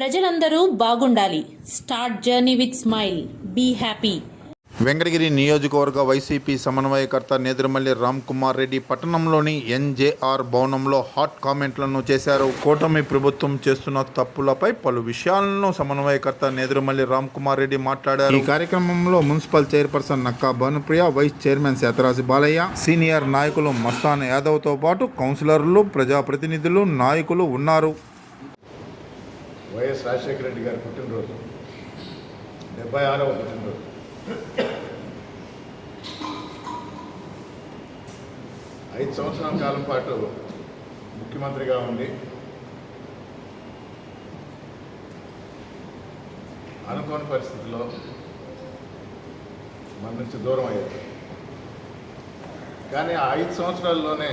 ప్రజలందరూ బాగుండాలి. Start journey with smile. Be happy. Venkatagiri నియోజకవర్గ వైసీపీ సమన్వయకర్త నేదురుమల్లి రామ్ కుమార్ రెడ్డి పట్టణంలోని ఎన్జేఆర్ భవనంలో హాట్ కామెంట్లను చేశారు. కూటమి ప్రభుత్వం చేస్తున్న తప్పులపై పలు విషయాలను సమన్వయకర్త నేదురుమల్లి రామ్ కుమార్ రెడ్డి మాట్లాడారు. ఈ కార్యక్రమంలో municipal chairperson Nakka Bhanupriya vice chairman శాతరాజి Balayya senior నాయకులు మస్తాన్ యాదవ్తో పాటు కౌన్సిలర్లు ప్రజాప్రతినిధులు నాయకులు ఉన్నారు. వైఎస్ రాజశేఖర రెడ్డి గారి పుట్టినరోజు. డెబ్బై ఆరవ పుట్టినరోజు. ఐదు సంవత్సరాల కాలం పాటు ముఖ్యమంత్రిగా ఉండి అనుకోని పరిస్థితుల్లో మన నుంచి దూరం అయ్యారు. కానీ ఆ ఐదు సంవత్సరాల్లోనే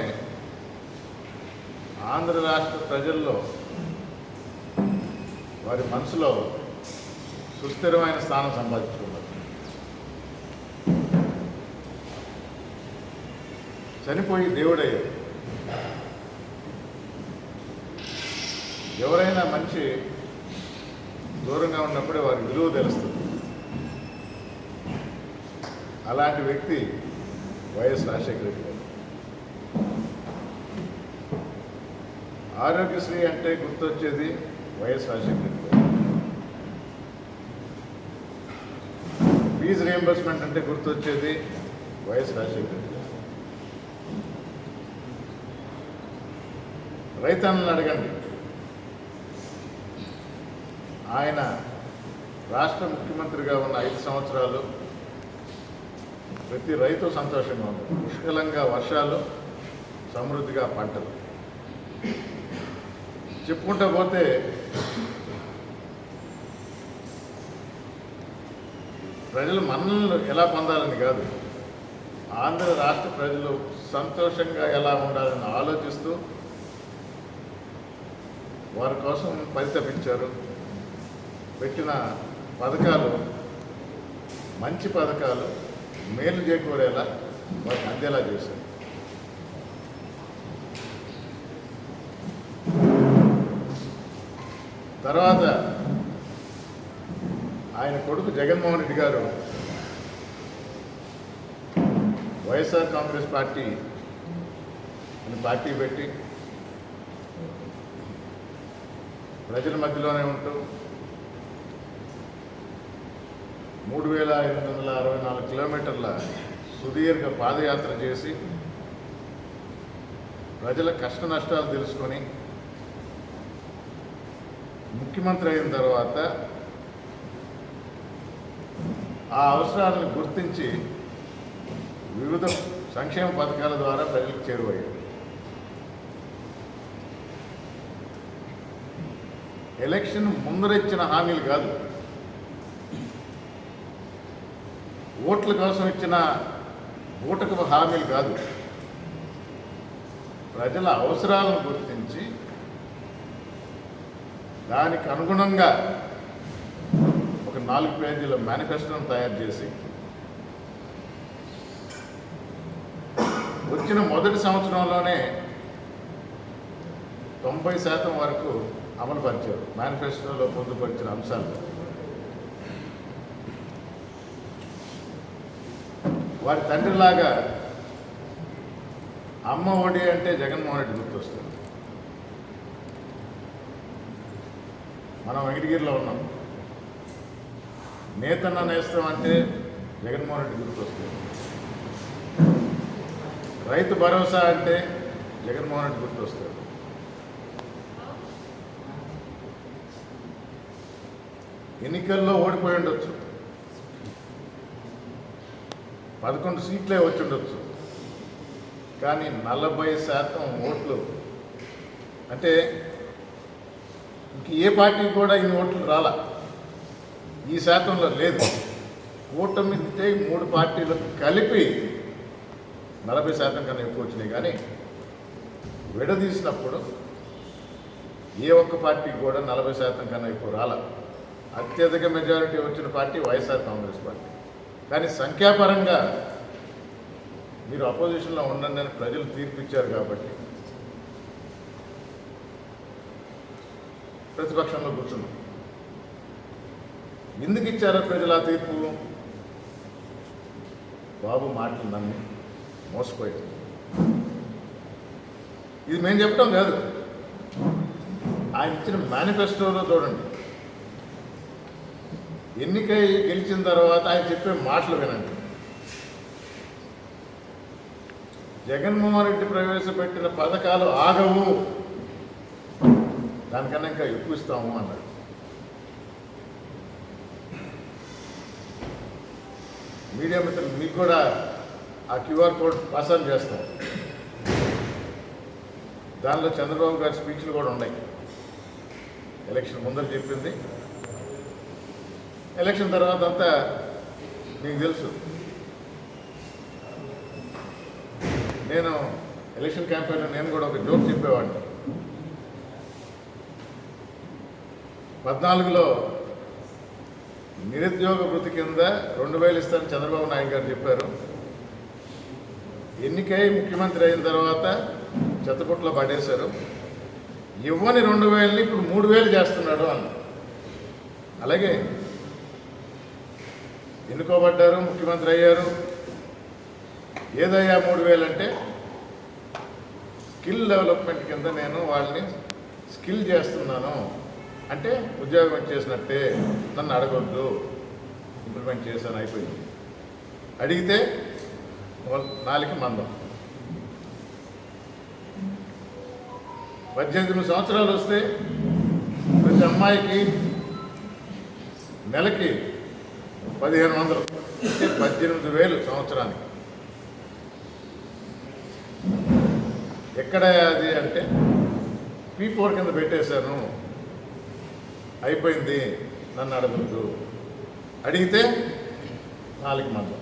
ఆంధ్ర రాష్ట్ర ప్రజల్లో వారి మనసులో సుస్థిరమైన స్థానం సంపాదించుకున్నారు చనిపోయి దేవుడయ్యారు ఎవరైనా మంచి దూరంగా ఉన్నప్పుడే వారి విలువ తెలుస్తుంది. అలాంటి వ్యక్తి వైఎస్ రాజశేఖర రెడ్డి గారు. ఆరోగ్యశ్రీ అంటే గుర్తొచ్చేది వైఎస్ రాజశేఖర రెడ్డి గారు ఫీజు రియంబర్స్మెంట్ అంటే గుర్తొచ్చేది వైఎస్ రాజశేఖర్ రెడ్డి రైతన్నలను అడగండి. ఆయన రాష్ట్ర ముఖ్యమంత్రిగా ఉన్న ఐదు సంవత్సరాలు ప్రతి రైతు సంతోషంగా ఉంది. పుష్కలంగా వర్షాలు సమృద్ధిగా పంటలు. చెప్పుకుంటా పోతే ప్రజలు మన్నలను ఎలా పొందాలని కాదు. ఆంధ్ర రాష్ట్ర ప్రజలు సంతోషంగా ఎలా ఉండాలని ఆలోచిస్తూ వారి కోసం పరితపించారు. పెట్టిన పథకాలు మంచి పథకాలు మేలు చేకూరేలా వారికి అందేలా చేశారు. తర్వాత ఆయన కొడుకు జగన్మోహన్ రెడ్డి గారు వైఎస్ఆర్ కాంగ్రెస్ పార్టీ అని పార్టీ పెట్టి ప్రజల మధ్యలోనే ఉంటూ మూడు వేల ఐదు వందల అరవై నాలుగు కిలోమీటర్ల సుదీర్ఘ పాదయాత్ర చేసి ప్రజల కష్ట నష్టాలు తెలుసుకొని ముఖ్యమంత్రి అయిన తర్వాత ఆ అవసరాలను గుర్తించి వివిధ సంక్షేమ పథకాల ద్వారా ప్రజలకు చేరువయ్యాడు ఎలక్షన్ ముందరిచ్చిన హామీలు కాదు. ఓట్ల కోసం ఇచ్చిన ఓటుకు హామీలు కాదు. ప్రజల అవసరాలను గుర్తించి దానికి అనుగుణంగా నాలుగు పేజీల మేనిఫెస్టోను తయారు చేసి వచ్చిన మొదటి సంవత్సరంలోనే తొంభై శాతం వరకు అమలు పరిచారు మేనిఫెస్టోలో పొందుపరిచిన అంశాలు. వారి తండ్రిలాగా అమ్మ ఒడి అంటే జగన్మోహన్ రెడ్డి గుర్తొస్తుంది. మనం వెంకటగిరిలో ఉన్నాం. నేతన్న నేస్తం అంటే జగన్మోహన్ రెడ్డి గుర్తొస్తుంది రైతు భరోసా అంటే జగన్మోహన్ రెడ్డి గుర్తొస్తాడు ఎన్నికల్లో ఓడిపోయి ఉండొచ్చు. పదకొండు సీట్లే వచ్చి ఉండొచ్చు. కానీ నలభై శాతం ఓట్లు. అంటే ఇంక ఏ పార్టీకి కూడా ఇన్ని ఓట్లు రాలా? ఈ శాతంలో లేదు. కూటమితే మూడు పార్టీలు కలిపి నలభై శాతం కన్నా ఎక్కువ వచ్చినాయి. కానీ విడదీసినప్పుడు ఏ ఒక్క పార్టీకి కూడా నలభై శాతం కన్నా ఎక్కువ రాల. అత్యధిక మెజారిటీ వచ్చిన పార్టీ వైఎస్ఆర్ కాంగ్రెస్ పార్టీ. కానీ సంఖ్యాపరంగా మీరు అపోజిషన్లో ఉండండి అని ప్రజలు తీర్పిచ్చారు కాబట్టి ప్రతిపక్షంలో కూర్చున్నాం. ఎందుకు ఇచ్చారో ప్రజలు ఆ తీర్పు? బాబు మాటలు నమ్మి మోసపోయారు. ఇది మేము చెప్పడం కాదు. ఆయన ఇచ్చిన మేనిఫెస్టోలో చూడండి. ఎన్నికై గెలిచిన తర్వాత ఆయన చెప్పే మాటలు వినండి. జగన్మోహన్ రెడ్డి ప్రవేశపెట్టిన పథకాలు ఆగవు. దానికన్నా ఇంకా ఎక్కువ ఇస్తాము అన్నారు. మీడియా మిత్రులు మీకు కూడా ఆ క్యూఆర్ కోడ్ పాస్ ఆన్ చేస్తాం దానిలో చంద్రబాబు గారి స్పీచ్లు కూడా ఉన్నాయి. ఎలక్షన్ ముందర చెప్పింది. ఎలక్షన్ తర్వాత అంతా మీకు తెలుసు. నేను ఎలక్షన్ క్యాంపెయిన్లో నేను కూడా ఒక జోక్ చెప్పేవాడిని. పద్నాలుగులో నిరుద్యోగ వృత్తి కింద రెండు వేలు ఇస్తారని చంద్రబాబు నాయుడు గారు చెప్పారు. ఎన్నికై ముఖ్యమంత్రి అయిన తర్వాత చెత్తపుట్లో పడేశారు. ఇవ్వని రెండు వేలని ఇప్పుడు మూడు వేలు చేస్తున్నాడు అన్న. అలాగే ఎన్నుకోబడ్డారు ముఖ్యమంత్రి అయ్యారు. ఏదయ్యా మూడు వేలు అంటే స్కిల్ డెవలప్మెంట్ కింద నేను వాళ్ళని స్కిల్ చేస్తున్నాను. అంటే ఉద్యోగం చేసినట్టే నన్ను అడగొద్దు ఇంప్లిమెంట్ చేశాను అయిపోయింది. అడిగితే వాళ్ళ- నాలుగు మందం. పద్దెనిమిది సంవత్సరాలు వస్తే ప్రతి అమ్మాయికి నెలకి పదిహేను వందలు పద్దెనిమిది వేలు సంవత్సరానికి. ఎక్కడ అది అంటే పీ ఫోర్ కింద పెట్టేశాను. అయిపోయింది. నన్ను అడగద్దు. అడిగితే నాలుగు మంది.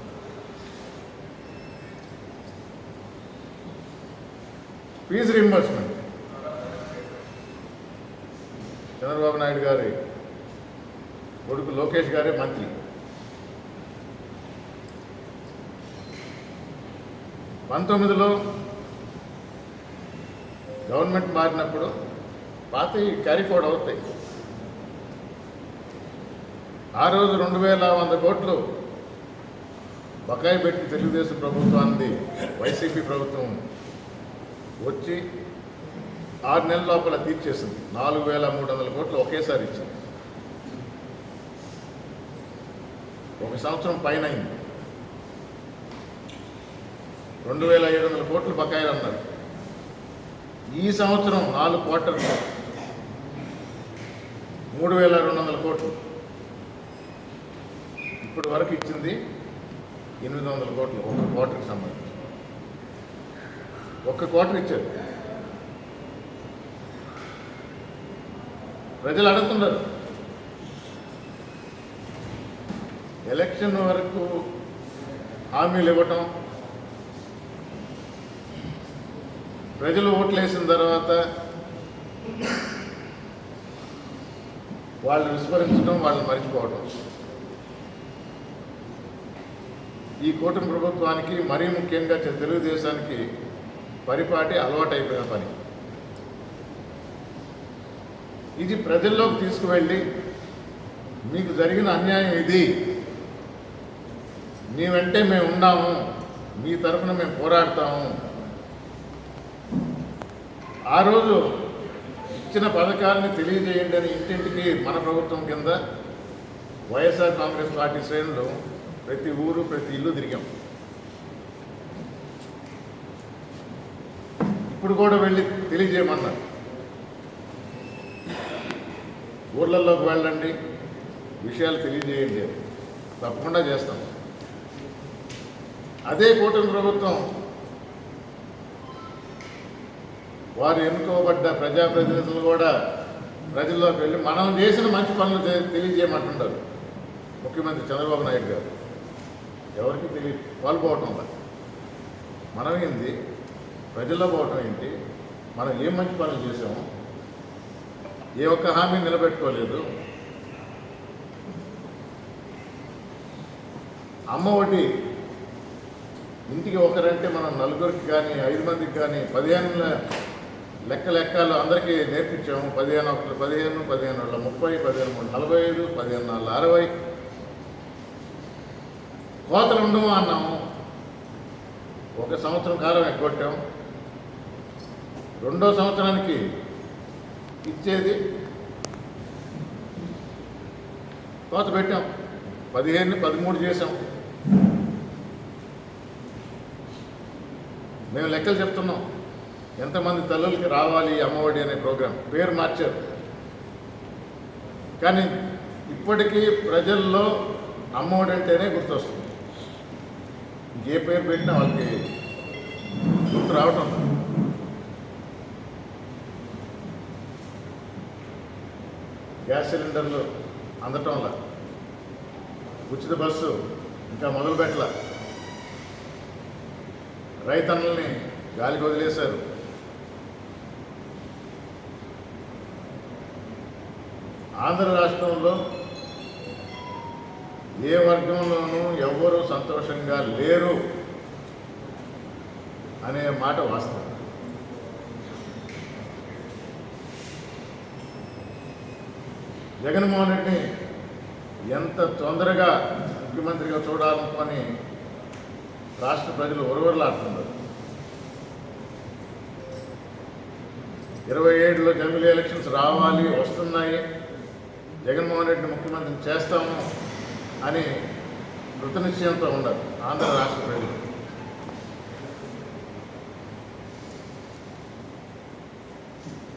ఫీజు రింబర్స్మెంట్ చంద్రబాబు నాయుడు గారి కొడుకు లోకేష్ గారే మంత్రి. పంతొమ్మిదిలో గవర్నమెంట్ మారినప్పుడు పాత క్యారీ ఫోర్డ్ అవుతాయి. ఆ రోజు రెండు వేల వంద కోట్లు బకాయి పెట్టి తెలుగుదేశం ప్రభుత్వాన్ని వైసీపీ ప్రభుత్వం వచ్చి ఆరు నెలల లోపల తీర్చేసింది. నాలుగు వేల మూడు వందల కోట్లు ఒకేసారి ఇచ్చింది. ఒక సంవత్సరం పైన అయింది. రెండు వేల ఏడు వందల కోట్లు బకాయిలు అన్నారు. ఈ సంవత్సరం నాలుగు క్వార్టర్లు మూడు వేల రెండు వందల కోట్లు. ఇప్పటి వరకు ఇచ్చింది ఎనిమిది వందల కోట్లు ఒక క్వార్టర్కి సంబంధించి. ఒక్క క్వార్టర్ ఇచ్చారు. ప్రజలు అడుగుతున్నారు. ఎలక్షన్ వరకు హామీలు ఇవ్వటం. ప్రజలు ఓట్లు వేసిన తర్వాత వాళ్ళు విస్మరించడం వాళ్ళని మర్చిపోవడం ఈ కూటమి ప్రభుత్వానికి మరీ ముఖ్యంగా తెలుగుదేశానికి పరిపాటి అలవాటైపోయిన పని. ఇది ప్రజల్లోకి తీసుకువెళ్ళి మీకు జరిగిన అన్యాయం ఇది. మీ వెంటే మేము ఉన్నాము. మీ తరఫున మేము పోరాడతాము. ఆ రోజు ఇచ్చిన పథకాలని తెలియజేయండి అని ఇంటింటికి మన ప్రభుత్వం కింద వైఎస్ఆర్ కాంగ్రెస్ పార్టీ శ్రేణులు ప్రతి ఊరు ప్రతి ఇల్లు తిరిగాం. ఇప్పుడు కూడా వెళ్ళి తెలియజేయమన్నారు ఊర్లలోకి వెళ్ళండి విషయాలు తెలియజేయండి. తప్పకుండా చేస్తాం. అదే కూటమి ప్రభుత్వం వారు ఎన్నుకోబడ్డ ప్రజాప్రతినిధులు కూడా ప్రజల్లోకి వెళ్ళి మనం చేసిన మంచి పనులు తెలియజేయమంటుంటారు. తెలియజేయమంటున్నారు ముఖ్యమంత్రి చంద్రబాబు నాయుడు గారు. ఎవరికి తెలియ వాళ్ళు పోవటం వల్ల. మనం ఏంది? ప్రజల్లో పోవటం ఏంటి? మనం ఏం మంచి పనులు చేసాము ఏ ఒక్క హామీ నిలబెట్టుకోలేదు. అమ్మ ఒకటి ఇంటికి ఒకరంటే మనం నలుగురికి కానీ ఐదు మందికి కానీ పదిహేను లెక్క లెక్కలు అందరికీ నేర్పించాము. పదిహేను ఒకటి పదిహేను పదిహేను వాళ్ళ ముప్పై పదిహేను మూడు నలభై ఐదు పదిహేను నాలుగు అరవై కోతలు ఉండము అన్నాము. ఒక సంవత్సరం కాలం ఎగ్గొట్టాం. రెండో సంవత్సరానికి ఇచ్చేది కోత పెట్టాం. పదిహేను పదమూడు చేసాం మేము లెక్కలు చెప్తున్నాం. ఎంతమంది తల్లులకి రావాలి అమ్మఒడి అనే ప్రోగ్రాం? పేరు మార్చారు. కానీ ఇప్పటికీ ప్రజల్లో అమ్మఒడి అంటేనే గుర్తొస్తుంది. ఏ పేరు పెట్టినా వాళ్ళకి గుర్తు రావటం గ్యాస్ సిలిండర్లు అందటంలా ఉచిత బస్సు ఇంకా మొదలు పెట్టల. రైతన్నల్ని గాలికి వదిలేశారు. ఆంధ్ర రాష్ట్రంలో ఏ వర్గంలోనూ ఎవ్వరూ సంతోషంగా లేరు అనే మాట వాస్తవం. జగన్మోహన్ రెడ్డిని ఎంత తొందరగా ముఖ్యమంత్రిగా చూడాలనుకొని రాష్ట్ర ప్రజలు ఒరవరలాడుతున్నారు. ఇరవై ఏడులో జమిలీ ఎలక్షన్స్ రావాలి వస్తున్నాయి. జగన్మోహన్ రెడ్డిని ముఖ్యమంత్రిని చేస్తాము. అని కృతనిశ్చయంతో ఉన్నారు ఆంధ్ర రాష్ట్ర ప్రజలు.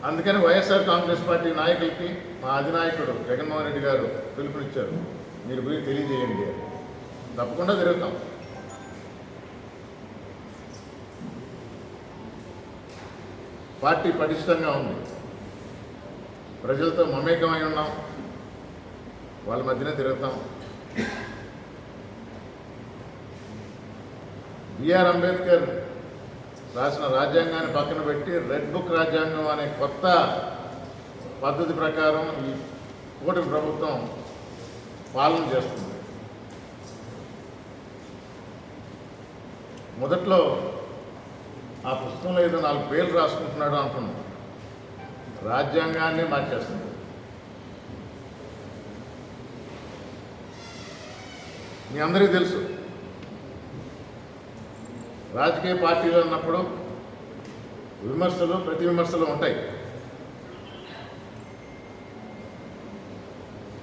అందుకని వైఎస్ఆర్ కాంగ్రెస్ పార్టీ నాయకులకి మా అధినాయకుడు జగన్మోహన్ రెడ్డి గారు పిలుపునిచ్చారు. మీరు పోయి తెలియజేయండి తప్పకుండా తిరుగుతాం. పార్టీ పటిష్టంగా ఉంది. ప్రజలతో మమేకమై ఉన్నాం. వాళ్ళ మధ్యనే తిరుగుతాం. బిఆర్ అంబేద్కర్ రాసిన రాజ్యాంగాన్ని పక్కన పెట్టి రెడ్ బుక్ రాజ్యాంగం అనే కొత్త పద్ధతి ప్రకారం ఈ కూటమి ప్రభుత్వం పాలన చేస్తుంది. మొదట్లో ఆ పుస్తకంలో ఏదో నాలుగు పేర్లు రాసుకుంటున్నాడు అనుకున్నాం. రాజ్యాంగాన్ని మార్చేస్తుంది మీ అందరికీ తెలుసు రాజకీయ పార్టీలు అన్నప్పుడు విమర్శలు ప్రతి విమర్శలు ఉంటాయి.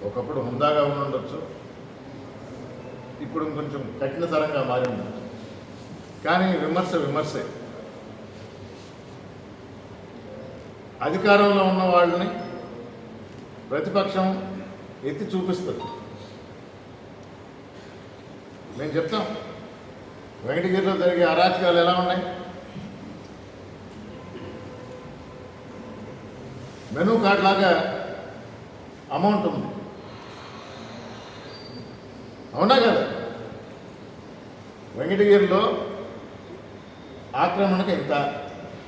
ఒకప్పుడు హుందాగా ఉండొచ్చు. ఇప్పుడు కొంచెం కఠినతరంగా మారి ఉండొచ్చు. కానీ విమర్శ విమర్శే. అధికారంలో ఉన్న వాళ్ళని ప్రతిపక్షం ఎత్తి చూపిస్తుంది. మేము చెప్తాం. వెంకటగిరిలో జరిగే అరాచకాలు ఎలా ఉన్నాయి? మెనూ కార్డ్ లాగా అమౌంట్ ఉంది. అవునా కదా? వెంకటగిరిలో ఆక్రమణకు ఎంత?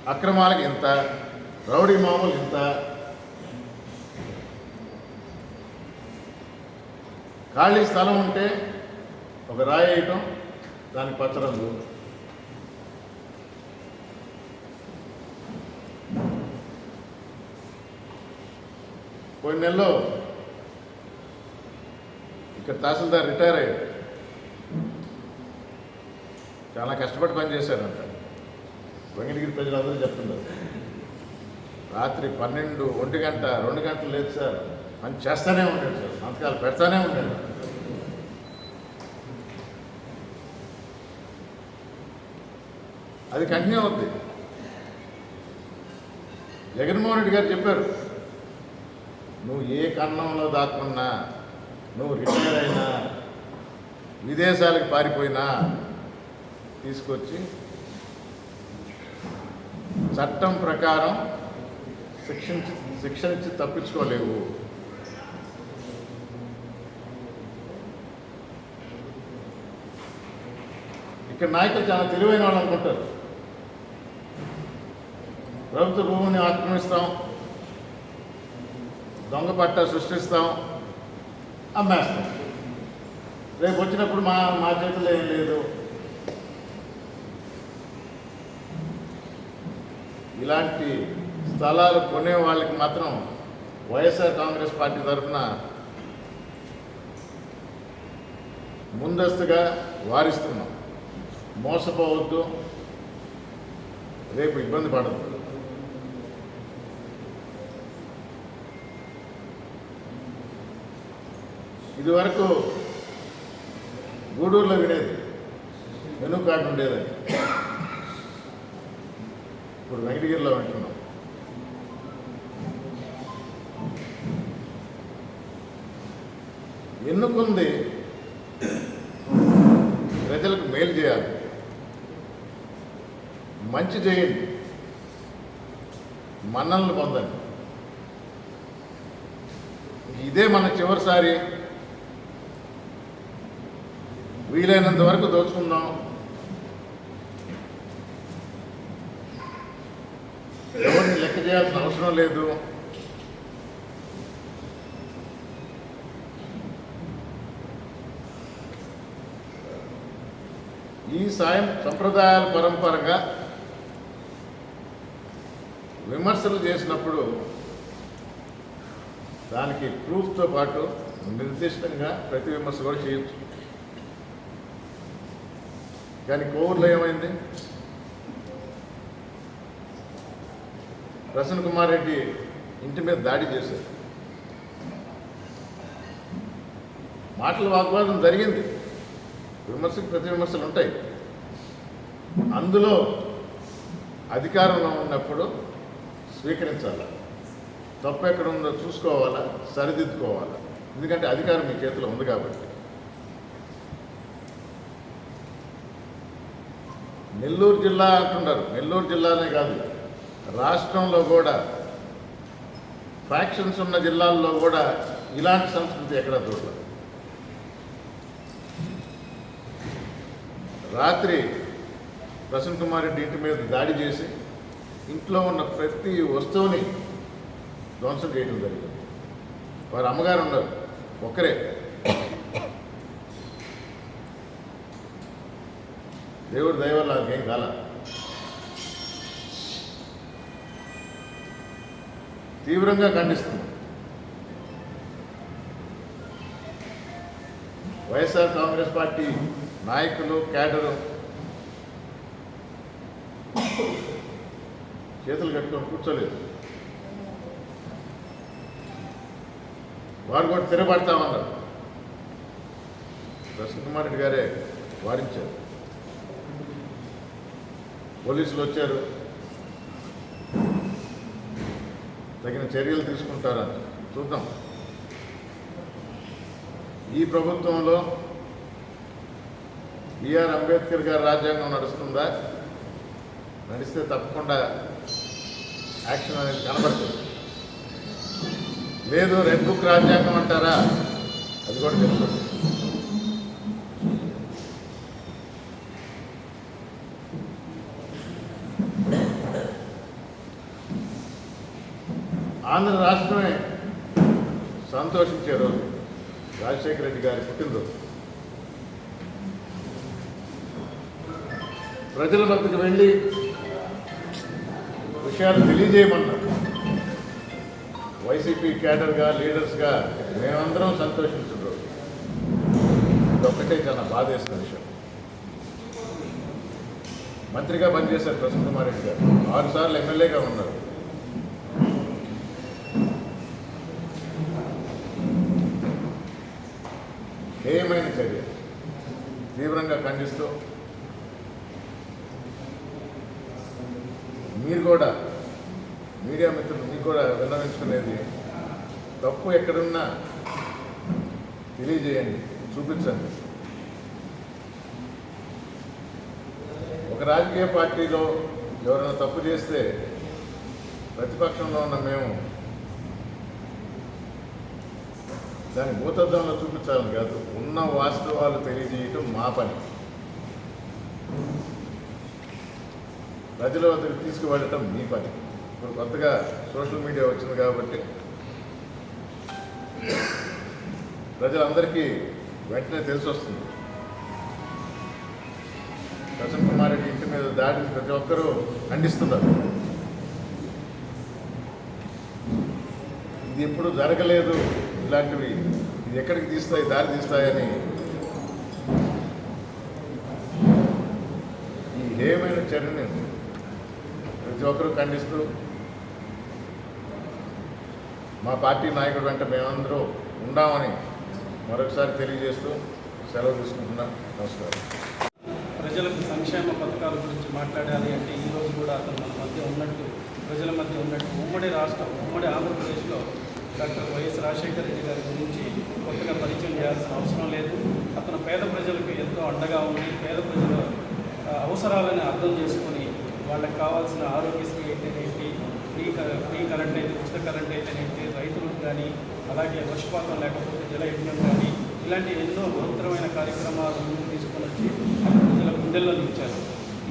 అక్రమాలకు ఎంత? రౌడీ మామూలు ఎంత? ఖాళీ స్థలం ఉంటే ఒక రాయి వేయటం దానికి పత్రము. పోయిన నెలలో ఇక్కడ తహసీల్దార్ రిటైర్ అయ్యాడు. చాలా కష్టపడి పనిచేశారంట వెంకటగిరి ప్రజలందరూ చెప్తున్నారు. రాత్రి పన్నెండు ఒంటి గంట రెండు గంటలు లేదు సార్. పని చేస్తూనే ఉంటాడు సార్. సంతకాలు పెడతానే ఉంటాడు అది కంటిన్యూ అవుద్ది. జగన్మోహన్ రెడ్డి గారు చెప్పారు నువ్వు ఏ కన్నంలో దాక్కున్నా నువ్వు రిటైర్ అయినా విదేశాలకు పారిపోయినా తీసుకొచ్చి చట్టం ప్రకారం శిక్షించి శిక్షణ ఇచ్చి తప్పించుకోలేవు. ఇక్కడ నాయకులు చాలా తెలివైన వాళ్ళు అనుకుంటారు. ప్రభుత్వ భూమిని ఆక్రమిస్తాం. దొంగ పట్ట సృష్టిస్తాం. అమ్మేస్తాం. రేపు వచ్చినప్పుడు మా మా చేతిలో ఏం లేదు. ఇలాంటి స్థలాలు కొనే వాళ్ళకి మాత్రం వైఎస్ఆర్ కాంగ్రెస్ పార్టీ తరఫున ముందస్తుగా వారిస్తున్నాం. మోసపోవద్దు. రేపు ఇబ్బంది పడద్దు. ఇదివరకు గూడూరులో వినేది. మెనూ కార్డు ఉండేదని ఇప్పుడు వెంకటగిరిలో వింటున్నాం. ఎన్నుకుంది? ప్రజలకు మేలు చేయాలి. మంచి చేయండి. మన్నలను పొందండి. ఇదే మన చివరిసారి వీలైనంత వరకు దోచుకుందాం. ఎవరిని లెక్క చేయాల్సిన అవసరం లేదు. ఈ సాయం సంప్రదాయాల పరంపరగా విమర్శలు చేసినప్పుడు దానికి ప్రూఫ్తో పాటు నిర్దిష్టంగా ప్రతి విమర్శ కూడా చేయొచ్చు. కానీ కోవిడ్లో ఏమైంది? ప్రసన్న కుమార్ రెడ్డి ఇంటి మీద దాడి చేశారు. మాటల వాగ్వాదం జరిగింది. విమర్శకు ప్రతి విమర్శలు ఉంటాయి. అందులో అధికారంలో ఉన్నప్పుడు స్వీకరించాలా? తప్పు ఎక్కడ ఉందో చూసుకోవాలా? సరిదిద్దుకోవాలా? ఎందుకంటే అధికారం మీ చేతిలో ఉంది కాబట్టి. నెల్లూరు జిల్లా అంటున్నారు. నెల్లూరు జిల్లానే కాదు. రాష్ట్రంలో కూడా ఫ్యాక్షన్స్ ఉన్న జిల్లాల్లో కూడా ఇలాంటి సంస్కృతి ఎక్కడ చూడలేదు రాత్రి ప్రసన్న కుమార్ రెడ్డి ఇంటి మీద దాడి చేసి ఇంట్లో ఉన్న ప్రతి వస్తువుని ధ్వంసం చేయడం జరిగింది. వారు అమ్మగారు ఉన్నారు. ఒక్కరే. దేవుడు దయ ఏం కాల. తీవ్రంగా ఖండిస్తుంది. వైఎస్ఆర్ కాంగ్రెస్ పార్టీ నాయకులు క్యాడరు చేతులు కట్టుకొని కూర్చోలేదు. వారు కూడా తిరగబడతామన్నారు దర్శన్ కుమార్ రెడ్డి గారే వారించారు. పోలీసులు వచ్చారు. తగిన చర్యలు తీసుకుంటారని చూద్దాం. ఈ ప్రభుత్వంలో బిఆర్ అంబేద్కర్ గారి రాజ్యాంగం నడుస్తుందా? నడిస్తే తప్పకుండా యాక్షన్ అనేది కనబడుతుంది. లేదు రెడ్ బుక్ రాజ్యాంగం అంటారా? అది కూడా తెలుస్తుంది ఆంధ్ర రాష్ట్రమే సంతోషించే రోజు రాజశేఖర రెడ్డి గారి పుట్టినరోజు. ప్రజల వద్దకు వెళ్ళి విషయాలు తెలియజేయమన్నారు. వైసీపీ క్యాడర్గా లీడర్స్గా మేమందరం సంతోషించిన రోజు ఇదొక్కటే చాలా బాధేసిన విషయం. మంత్రిగా పనిచేశారు ప్రసన్న కుమార్ రెడ్డి గారు. ఆరు సార్లు ఎమ్మెల్యేగా ఉన్నారు. హేయమైన చర్య. తీవ్రంగా ఖండిస్తూ మీరు కూడా మీడియా మిత్రులు మీకు కూడా విన్నవించుకునేది తప్పు ఎక్కడున్నా తెలియజేయండి చూపించండి. ఒక రాజకీయ పార్టీలో ఎవరైనా తప్పు చేస్తే ప్రతిపక్షంలో ఉన్న మేము దాని భూతద్దంలో చూపించాలని కాదు ఉన్న వాస్తవాలు తెలియజేయటం మా పని. ప్రజల వద్దకు తీసుకువెళ్ళటం మీ పని. ఇప్పుడు కొత్తగా సోషల్ మీడియా వచ్చింది కాబట్టి ప్రజలందరికీ వెంటనే తెలిసి వస్తుంది. ప్రసన్న కుమార్ రెడ్డి ఇంటి మీద దాడిని ప్రతి ఒక్కరూ ఖండిస్తున్నారు. ఇది ఎప్పుడు జరగలేదు. ఇలాంటివి ఇది ఎక్కడికి తీస్తాయి దారి తీస్తాయని ఈ హేయమైన చర్యని ప్రతి ఒక్కరూ ఖండిస్తూ మా పార్టీ నాయకుడు వెంట మేమందరూ ఉండామని మరొకసారి తెలియజేస్తూ సెలవు తీసుకుంటున్నా. నమస్కారం. ప్రజలకు సంక్షేమ పథకాల గురించి మాట్లాడాలి అంటే ఈ రోజు కూడా అతను మన మధ్య ఉన్నట్టు ప్రజల మధ్య ఉన్నట్టు ఉమ్మడి రాష్ట్రం ఉమ్మడి ఆంధ్రప్రదేశ్లో డాక్టర్ వైఎస్ రాజశేఖర రెడ్డి గారి గురించి కొత్తగా పరిచయం చేయాల్సిన అవసరం లేదు. అతను పేద ప్రజలకు ఎంతో అండగా ఉండి పేద ప్రజల అవసరాలను అర్థం చేసుకొని వాళ్ళకి కావాల్సిన ఆరోగ్యశ్రీ అయితేనేంటి ఫ్రీ ఫ్రీ కరెంట్ అయితే ఉచిత కరెంట్ అయితేనేంటి రైతులకు కానీ అలాగే వర్షపాతం లేకపోతే జల యజ్ఞం కానీ ఇలాంటి ఎన్నో మహత్తరమైన కార్యక్రమాలు ముందుకు తీసుకొని వచ్చి ప్రజల గుండెల్లో నిలిచారు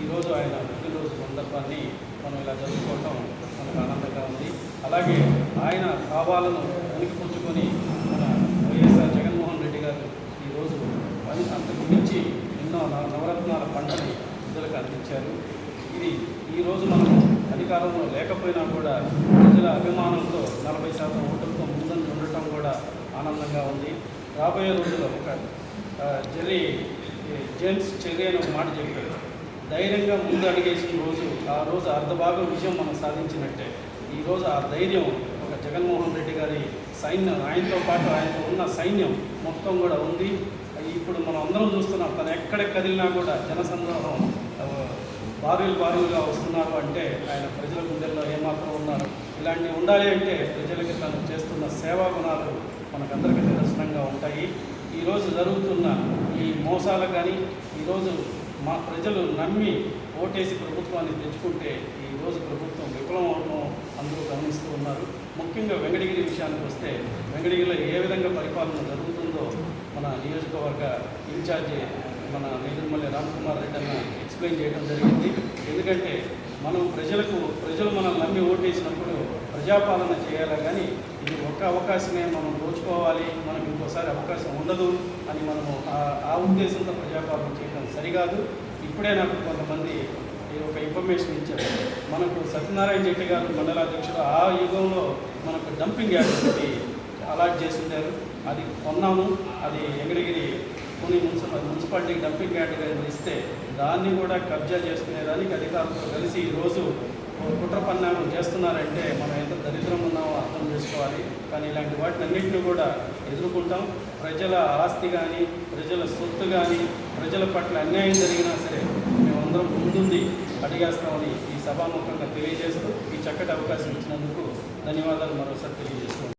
ఈరోజు ఆయన పుట్టినరోజు సందర్భాన్ని మనం ఇలా జరుపుకోవటం మనకు ఆనందంగా ఉంది. అలాగే ఆయన భావాలను పుచ్చుకొని మన వైఎస్ఆర్ జగన్మోహన్ రెడ్డి గారు ఈరోజు పని అంతకు మించి ఎన్నో నవ- నవరత్నాల పంటని ప్రజలకు అందించారు. ఇది ఈరోజు మనం అధికారంలో లేకపోయినా కూడా ప్రజల అభిమానంతో నలభై శాతం ఓటులతో ముందంజ ఉండటం కూడా ఆనందంగా ఉంది. రాబోయే రోజుల్లో ఒక జెర్రీ జేమ్స్ చెర్రీ అని ఒక మాట చెప్పారు. ధైర్యంగా ముందు అడిగేసిన రోజు ఆ రోజు అర్ధభాగం విజయం మనం సాధించినట్టే. ఈరోజు ఆ ధైర్యం ఒక జగన్మోహన్ రెడ్డి గారి సైన్యం ఆయనతో పాటు ఆయనతో ఉన్న సైన్యం మొత్తం కూడా ఉంది. ఇప్పుడు మనం అందరం చూస్తున్నాం తను ఎక్కడ కదిలినా కూడా జనసందోహం బారులు భారీలు భారీలుగా వస్తున్నారు అంటే ఆయన ప్రజల గుండెల్లో ఏమాత్రం ఉన్నారు. ఇలాంటివి ఉండాలి అంటే ప్రజలకి తను చేస్తున్న సేవా గుణాలు మనకందరికీ నిదర్శనంగా ఉంటాయి. ఈరోజు జరుగుతున్న ఈ మోసాలు కానీ ఈరోజు మా ప్రజలు నమ్మి ఓటేసి ప్రభుత్వాన్ని తెచ్చుకుంటే ఈరోజు ప్రభుత్వం విఫలం అవడం అందరూ గమనిస్తూ ఉన్నారు. ముఖ్యంగా వెంకటగిరి విషయానికి వస్తే వెంకటగిరిలో ఏ విధంగా పరిపాలన జరుగుతుందో మన నియోజకవర్గ ఇన్ఛార్జి మన నేదురుమల్లి రామ్కుమార్ రెడ్డి అన్న ఎక్స్ప్లెయిన్ చేయడం జరిగింది. ఎందుకంటే మనం ప్రజలకు ప్రజలు మనల్ని నమ్మి ఓటేసినప్పుడు ప్రజాపాలన చేయాలి కానీ ఇది ఒక్క అవకాశమే మనం దోచుకోవాలి మనం ఇంకోసారి అవకాశం ఉండదు అని మనము ఆ- ఆ ఉద్దేశంతో ప్రజాపాలన చేయడం సరికాదు. ఇప్పుడే నాకు కొంతమంది ఈ ఒక ఇన్ఫర్మేషన్ ఇచ్చారు. మనకు సత్యనారాయణ రెడ్డి గారు మండలాధ్యక్షుడు ఆ యుగంలో మనకు డంపింగ్ యార్డ్ ఒకటి అలాట్ చేసి అది కొన్నాము. అది వెంకటగిరి కొన్ని మున్సిపల్ మున్సిపాలిటీకి డంపింగ్ యార్డ్ ఇస్తే దాన్ని కూడా కబ్జా చేసుకునేదానికి అధికారులతో కలిసి ఈరోజు కుట్ర పన్నాగం చేస్తున్నారంటే మనం ఎంత దరిద్రం ఉన్నామో అర్థం చేసుకోవాలి. కానీ ఇలాంటి వాటిని అన్నింటినీ కూడా ఎదుర్కొంటాం. ప్రజల ఆస్తి కానీ ప్రజల సొత్తు కానీ ప్రజల పట్ల అన్యాయం జరిగినా సరే మేమందరం ముందుంది అడిగేస్తామని ఈ సభాముఖంగా తెలియజేస్తూ ఈ చక్కటి అవకాశం ఇచ్చినందుకు ధన్యవాదాలు మరోసారి తెలియజేస్తున్నాం.